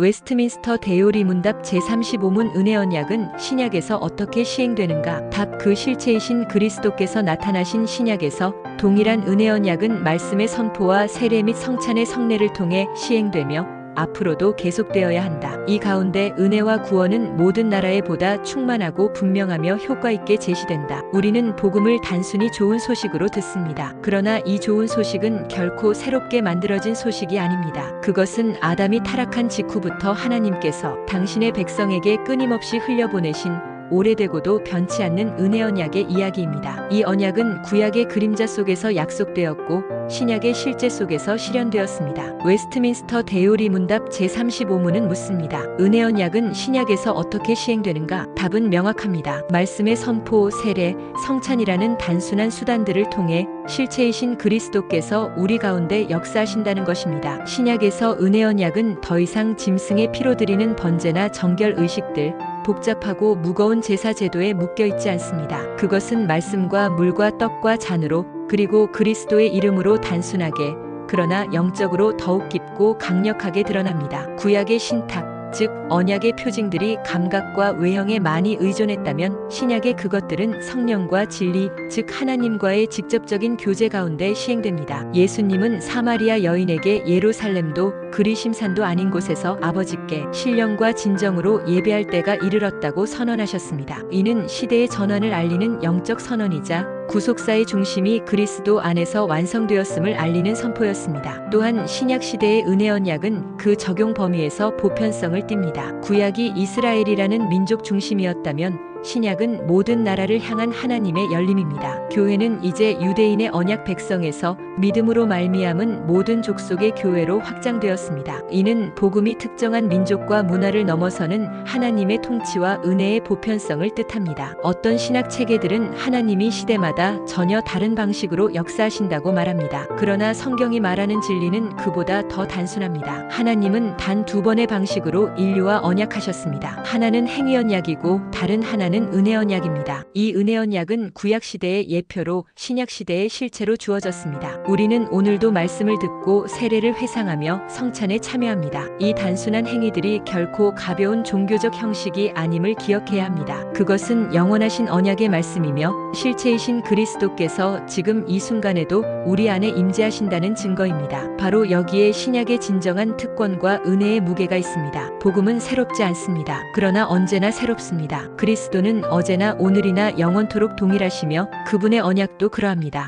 웨스트민스터 대요리 문답 제35문 은혜 언약은 신약에서 어떻게 시행되는가? 답 그 실체이신 그리스도께서 나타나신 신약에서 동일한 은혜 언약은 말씀의 선포와 세례 및 성찬의 성례를 통해 시행되며 앞으로도 계속되어야 한다. 이 가운데 은혜와 구원은 모든 나라에 보다 충만하고 분명하며 효과 있게 제시된다. 우리는 복음을 단순히 좋은 소식으로 듣습니다. 그러나 이 좋은 소식은 결코 새롭게 만들어진 소식이 아닙니다. 그것은 아담이 타락한 직후부터 하나님께서 당신의 백성에게 끊임없이 흘려보내신 오래되고도 변치 않는 은혜 언약의 이야기입니다. 이 언약은 구약의 그림자 속에서 약속되었고 신약의 실제 속에서 실현되었습니다. 웨스트민스터 대요리 문답 제35문은 묻습니다. 은혜 언약은 신약에서 어떻게 시행되는가? 답은 명확합니다. 말씀의 선포, 세례, 성찬이라는 단순한 수단들을 통해 실체이신 그리스도께서 우리 가운데 역사하신다는 것입니다. 신약에서 은혜 언약은 더 이상 짐승의 피로 드리는 번제나 정결 의식들, 복잡하고 무거운 제사 제도에 묶여 있지 않습니다. 그것은 말씀과 물과 떡과 잔으로 그리고 그리스도의 이름으로 단순하게 그러나 영적으로 더욱 깊고 강력하게 드러납니다. 구약의 신탁 즉 언약의 표징들이 감각과 외형에 많이 의존했다면 신약의 그것들은 성령과 진리 즉 하나님과의 직접적인 교제 가운데 시행됩니다. 예수님은 사마리아 여인에게 예루살렘도 그리심산도 아닌 곳에서 아버지께 신령과 진정으로 예배할 때가 이르렀다고 선언하셨습니다. 이는 시대의 전환을 알리는 영적 선언이자 구속사의 중심이 그리스도 안에서 완성되었음을 알리는 선포였습니다. 또한 신약 시대의 은혜 언약은 그 적용 범위에서 보편성을 띱니다. 구약이 이스라엘이라는 민족 중심이었다면 신약은 모든 나라를 향한 하나님의 열림입니다. 교회는 이제 유대인의 언약 백성에서 믿음으로 말미암은 모든 족속의 교회로 확장되었습니다. 이는 복음이 특정한 민족과 문화를 넘어서는 하나님의 통치와 은혜의 보편성을 뜻합니다. 어떤 신학 체계들은 하나님이 시대마다 전혀 다른 방식으로 역사하신다고 말합니다. 그러나 성경이 말하는 진리는 그보다 더 단순합니다. 하나님은 단 두 번의 방식으로 인류와 언약하셨습니다. 하나는 행위 언약이고 다른 하나는 은혜 언약입니다. 이 은혜 언약은 구약 시대의 예표로 신약 시대의 실체로 주어졌습니다. 우리는 오늘도 말씀을 듣고 세례를 회상하며 성찬에 참여합니다. 이 단순한 행위들이 결코 가벼운 종교적 형식이 아님을 기억해야 합니다. 그것은 영원하신 언약의 말씀이며 실체이신 그리스도께서 지금 이 순간에도 우리 안에 임재하신다는 증거입니다. 바로 여기에 신약의 진정한 특권과 은혜의 무게가 있습니다. 복음은 새롭지 않습니다. 그러나 언제나 새롭습니다. 그리스 도는 어제나 오늘이나 영원토록 동일하시며 그분의 언약도 그러합니다.